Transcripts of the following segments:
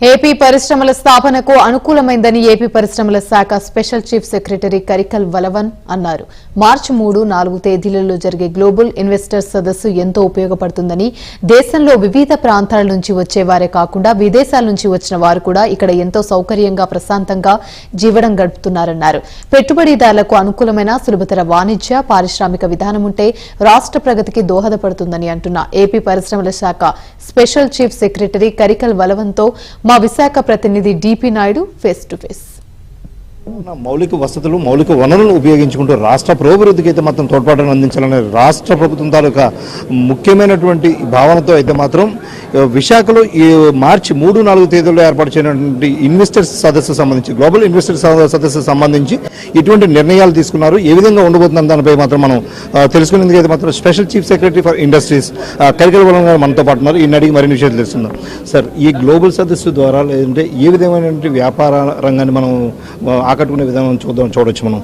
AP పరిశ్రమల స్థాపనకు అనుకూలమైందని AP పరిశ్రమల శాఖ special chief secretary Karikal Valavan అన్నారు. మార్చి మూడు నాలుగు తేదీలలో జరిగే గ్లోబల్ ఇన్వెస్టర్స్ సదస్సు ఎంతో ఉపయోగపడుతుందని దేశంలో వివిధ ప్రాంతాల నుంచి వచ్చేవారే కాకుండా విదేశాల నుంచి వచ్చిన వారు కూడా ఇక్కడ ఎంతో సౌకర్యంగా ప్రశాంతంగా జీవనం గడుపుతున్నారన్నారు. పెట్టుబడిదారులకు అనుకూలమైన సులభతర వాణిజ్య పారిశ్రామిక విధానం ఉంటే రాష్ట్ర ప్రగతికి దోహదపడుతుందని అంటున్న ఏపీ పరిశ్రమల శాఖ స్పెషల్ చీఫ్ సెక్రటరీ కరికల్ వలవన్తో మా విశాఖ ప్రతినిధి DP Naidu face to face మౌలిక వసతులు మౌలిక వనరులను ఉపయోగించుకుంటూ రాష్ట్ర పురోభివృద్ధికి అయితే మాత్రం తోడ్పాటును అందించాలనే రాష్ట్ర ప్రభుత్వం తాలూకా ముఖ్యమైనటువంటి భావనతో అయితే మాత్రం విశాఖలో ఈ మార్చి మూడు నాలుగు తేదీల్లో ఏర్పాటు చేయనటువంటి ఇన్వెస్టర్స్ సదస్సు సంబంధించి గ్లోబల్ ఇన్వెస్టర్స్ సదస్సు సంబంధించి ఇటువంటి నిర్ణయాలు తీసుకున్నారు. ఏ విధంగా ఉండబోతుందని దానిపై మాత్రం మనం తెలుసుకునేందుకు అయితే మాత్రం special chief secretary for industries Karikala Valavan garu మనతో పాటు ఉన్నారు. ఈయన అడిగి మరిన్ని విషయాలు తెలుస్తున్నాం సార్ ఈ గ్లోబల్ సదస్సు ద్వారా లేదంటే ఏ విధమైనటువంటి వ్యాపార రంగాన్ని మనం ఆకట్టుకునే విధానం చూద్దాం చూడొచ్చు మనం.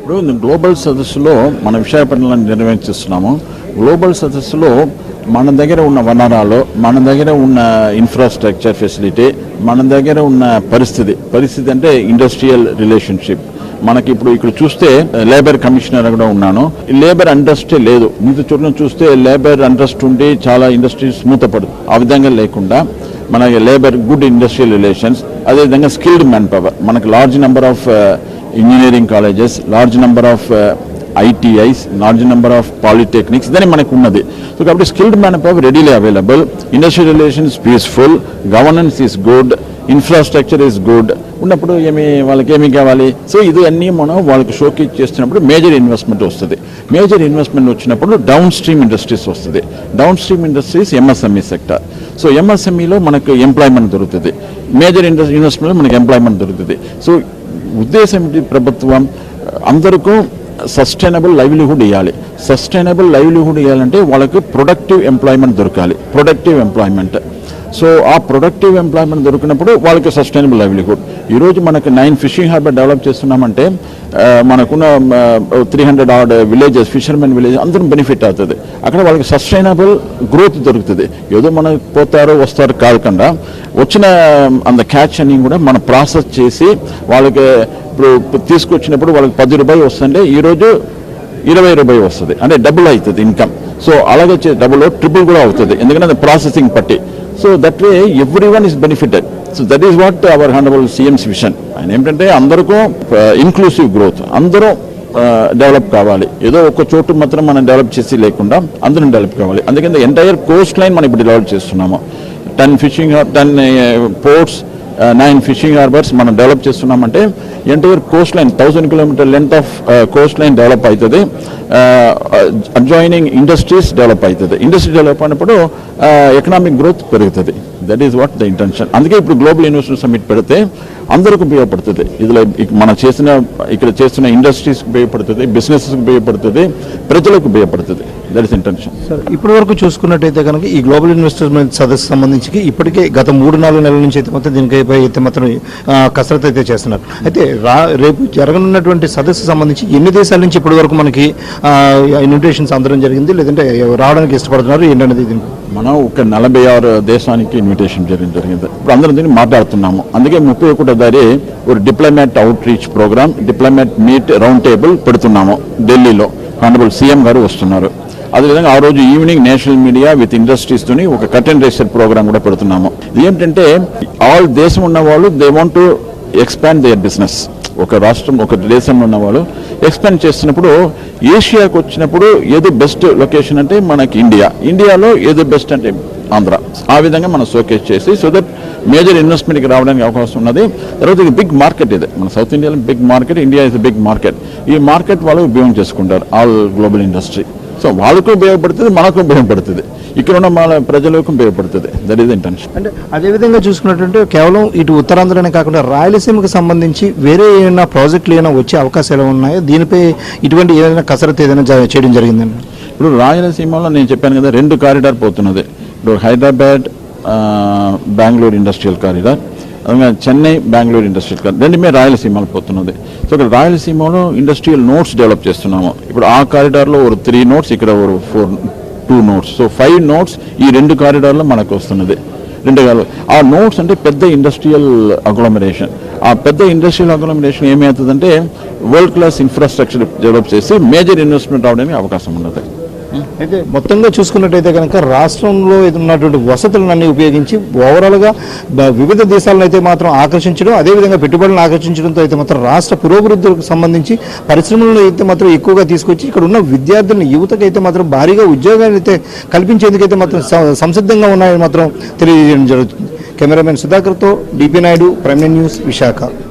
ఇప్పుడు గ్లోబల్ సదస్సులో మన విశాఖపట్నంలో నిర్వహిస్తున్నాము. గ్లోబల్ సదస్సులో మన దగ్గర ఉన్న వనరాలు మన దగ్గర ఉన్న ఇన్ఫ్రాస్ట్రక్చర్ ఫెసిలిటీ మన దగ్గర ఉన్న పరిస్థితి. పరిస్థితి అంటే ఇండస్ట్రియల్ రిలేషన్షిప్ మనకి ఇప్పుడు ఇక్కడ చూస్తే uh, లేబర్ కమిషనర్ కూడా ఉన్నాను. లేబర్ అండ్రస్టే లేదు. మీతో చూడడం చూస్తే లేబర్ అండ్రస్ట్ ఉండి చాలా ఇండస్ట్రీస్ మూతపడదు ఆ విధంగా లేకుండా మన లేబర్ గుడ్ ఇండస్ట్రియల్ రిలేషన్స్ అదేవిధంగా స్కిల్డ్ మ్యాన్ పవర్ మనకు large number of engineering colleges large number of ITIs large number of polytechnics ఇదని మనకు ఉన్నది. సో కాబట్టి skilled man power readily available industrial relations peaceful governance is good infrastructure is good ఉన్నప్పుడు ఏమి వాళ్ళకి ఏమి కావాలి? సో ఇది అన్నీ మనం వాళ్ళకి షోకేజ్ చేస్తున్నప్పుడు మేజర్ ఇన్వెస్ట్మెంట్ వస్తుంది. మేజర్ ఇన్వెస్ట్మెంట్ వచ్చినప్పుడు డౌన్ స్ట్రీమ్ ఇండస్ట్రీస్ వస్తుంది down stream industries MSME sector so ఎంఎస్ఎంఈలో మనకు ఎంప్లాయ్మెంట్ దొరుకుతుంది. మేజర్ ఇండస్ట్రీ ఇన్వెస్ట్మెంట్లో మనకు ఎంప్లాయ్మెంట్ దొరుకుతుంది. సో ఉద్దేశం ఏంటి? ప్రభుత్వం అందరికీ సస్టైనబుల్ లైవ్లీహుడ్ ఇవ్వాలి సస్టైనబుల్ లైవ్లీహుడ్ ఇవ్వాలంటే వాళ్ళకి ప్రొడక్టివ్ ఎంప్లాయ్మెంట్ దొరకాలి. Productive employment. సో ఆ ప్రొడక్టివ్ ఎంప్లాయ్మెంట్ దొరికినప్పుడు వాళ్ళకి సస్టైనబుల్ లైవ్లీహుడ్. ఈరోజు మనకి నైన్ ఫిషింగ్ హార్బర్ డెవలప్ చేస్తున్నామంటే మనకున్న three hundred odd villages fishermen village అందరం బెనిఫిట్ అవుతుంది. అక్కడ వాళ్ళకి సస్టైనబుల్ గ్రోత్ దొరుకుతుంది. ఏదో మన పోతారో వస్తారు కాకుండా వచ్చిన అంత క్యాచ్ అని కూడా మనం ప్రాసెస్ చేసి వాళ్ళకి ఇప్పుడు తీసుకొచ్చినప్పుడు వాళ్ళకి పది రూపాయలు వస్తుంటే ఈరోజు ఇరవై రూపాయలు వస్తుంది. అంటే డబుల్ అవుతుంది ఇన్కమ్ సో అలాగే డబుల్ ట్రిపుల్ కూడా అవుతుంది. ఎందుకంటే ప్రాసెసింగ్ పట్టి. So that way every one is benefited so that is what our honourable CM's vision ఆయన ఏంటంటే అందరికీ ఇన్క్లూసివ్ గ్రోత్ అందరూ డెవలప్ కావాలి. ఏదో ఒక చోటు మాత్రం మనం డెవలప్ చేసి లేకుండా అందరం డెవలప్ కావాలి. అందుకని ఎంటైర్ కోస్ట్ లైన్ మనం ఇప్పుడు డెవలప్ చేస్తున్నాము. Ten fishing ten ports nine fishing harbours మనం డెవలప్ చేస్తున్నామంటే entire coast line thousand kilometre length of coast line develop అవుతుంది. అడ్జాయినింగ్ ఇండస్ట్రీస్ డెవలప్ అవుతుంది. ఇండస్ట్రీ డెవలప్ అయినప్పుడు ఎకనామిక్ గ్రోత్ పెరుగుతుంది. That is what the intention అందుకే ఇప్పుడు global investment summit పెడితే అందరికి ఉపయోగపడుతుంది. ఇదిలో మనం చేసిన ఇక్కడ చేస్తున్న ఇండస్ట్రీస్కి ఉపయోగపడుతుంది బిజినెస్కి ఉపయోగపడుతుంది ప్రజలకు ఉపయోగపడుతుంది. దట్ ఇస్ ఇంటెన్షన్ సార్ ఇప్పటి వరకు చూసుకున్నట్టయితే కనుక ఈ గ్లోబల్ ఇన్వెస్ట్మెంట్ సదస్సు సంబంధించి ఇప్పటికే గత మూడు నాలుగు నెలల నుంచి అయితే మొత్తం దీనికైపై అయితే మాత్రం కసరత్ కసరత్తు అయితే చేస్తున్నారు. అయితే రా రేపు జరగనున్నటువంటి సదస్సు సంబంధించి ఎన్ని దేశాల నుంచి ఇప్పటి వరకు మనకి ఇన్విటేషన్స్ అందడం జరిగింది? లేదంటే రావడానికి ఇష్టపడుతున్నారు ఏంటనేది దీనికి? మనం ఒక నలభై ఆరు దేశానికి ఇన్విటేషన్ చేయడం జరిగింది. ఇప్పుడు అందరం దీన్ని మాట్లాడుతున్నాము. అందుకే ముప్పై ఒకటో దారి ఒక diplomat out reach program diplomat meet round table పెడుతున్నాము ఢిల్లీలో. కానబుల్ సీఎం గారు వస్తున్నారు. అదేవిధంగా ఆ రోజు evening national media with industries తోని ఒక అండ్ రేసర్ ప్రోగ్రామ్ కూడా పెడుతున్నాము. ఏంటంటే ఆల్ దేశం ఉన్న వాళ్ళు they want to expand their business ఒక రాష్ట్రం ఒక దేశంలో ఉన్న వాళ్ళు ఎక్స్పెండ్ చేస్తున్నప్పుడు ఏషియాకు వచ్చినప్పుడు ఏది బెస్ట్ లొకేషన్ అంటే మనకి ఇండియా. ఇండియాలో ఏది బెస్ట్ అంటే ఆంధ్ర. ఆ విధంగా మనం షోకేస్ చేసి సో దట్ మేజర్ ఇన్వెస్ట్మెంట్కి రావడానికి అవకాశం ఉన్నది. తర్వాత ఇది బిగ్ మార్కెట్ ఇది. మన సౌత్ ఇండియాలో big market India is big market ఈ మార్కెట్ వాళ్ళు ఉపయోగం చేసుకుంటారు ఆల్ గ్లోబల్ ఇండస్ట్రీ సో వాళ్ళకు ఉపయోగపడుతుంది మనకు ఉపయోగపడుతుంది. ఇక్కడ ఉన్న మన ప్రజలకు ఉపయోగపడుతుంది. దట్ ఈస్ ఇంటెన్షన్ అంటే అదేవిధంగా చూసుకున్నట్టుంటే కేవలం ఇటు ఉత్తరాంధ్రనే కాకుండా రాయలసీమకు సంబంధించి వేరే ఏమైనా ప్రాజెక్టులు ఏమైనా వచ్చే అవకాశాలు ఉన్నాయో? దీనిపై ఇటువంటి ఏదైనా కసరత్తు ఏదైనా చేయడం జరిగిందండి. ఇప్పుడు రాయలసీమలో నేను చెప్పాను కదా రెండు కారిడార్ పోతున్నది. ఇప్పుడు Hyderabad Bengaluru industrial corridor Chennai Bengaluru industrial corridor. రెండు రాయలసీమలో పోతున్నది. సో ఇక్కడ రాయలసీమలో ఇండస్ట్రియల్ నోట్స్ డెవలప్ చేస్తున్నాము. ఇప్పుడు ఆ కారిడార్లో ఒక త్రీ నోట్స్ ఇక్కడ ఒక four two nodes. So five nodes ఈ రెండు కారిడార్లో మనకు వస్తున్నది. రెండు కాలు ఆ నోట్స్ అంటే పెద్ద ఇండస్ట్రియల్ అగ్లోమరేషన్ ఆ పెద్ద ఇండస్ట్రియల్ అగ్లోమరేషన్ ఏమవుతుందంటే వరల్డ్ క్లాస్ ఇన్ఫ్రాస్ట్రక్చర్ డెవలప్ చేసి మేజర్ ఇన్వెస్ట్మెంట్ అవడానికి అవకాశం ఉన్నది. అయితే మొత్తంగా చూసుకున్నట్టయితే కనుక రాష్ట్రంలో ఉన్నటువంటి వసతులన్నీ ఉపయోగించి ఓవరాల్గా వివిధ దేశాలను అయితే మాత్రం ఆకర్షించడం అదేవిధంగా పెట్టుబడులను ఆకర్షించడంతో అయితే మాత్రం రాష్ట్ర పురోభివృద్ధికి సంబంధించి పరిశ్రమలను అయితే మాత్రం ఎక్కువగా తీసుకొచ్చి ఇక్కడ ఉన్న విద్యార్థులను యువతకు అయితే మాత్రం భారీగా ఉద్యోగాలు అయితే కల్పించేందుకైతే మాత్రం సంసిద్ధంగా ఉన్నాయని మాత్రం తెలియజేయడం జరుగుతుంది. Cameraman సుధాకర్తో DP Naidu prime news Visakha.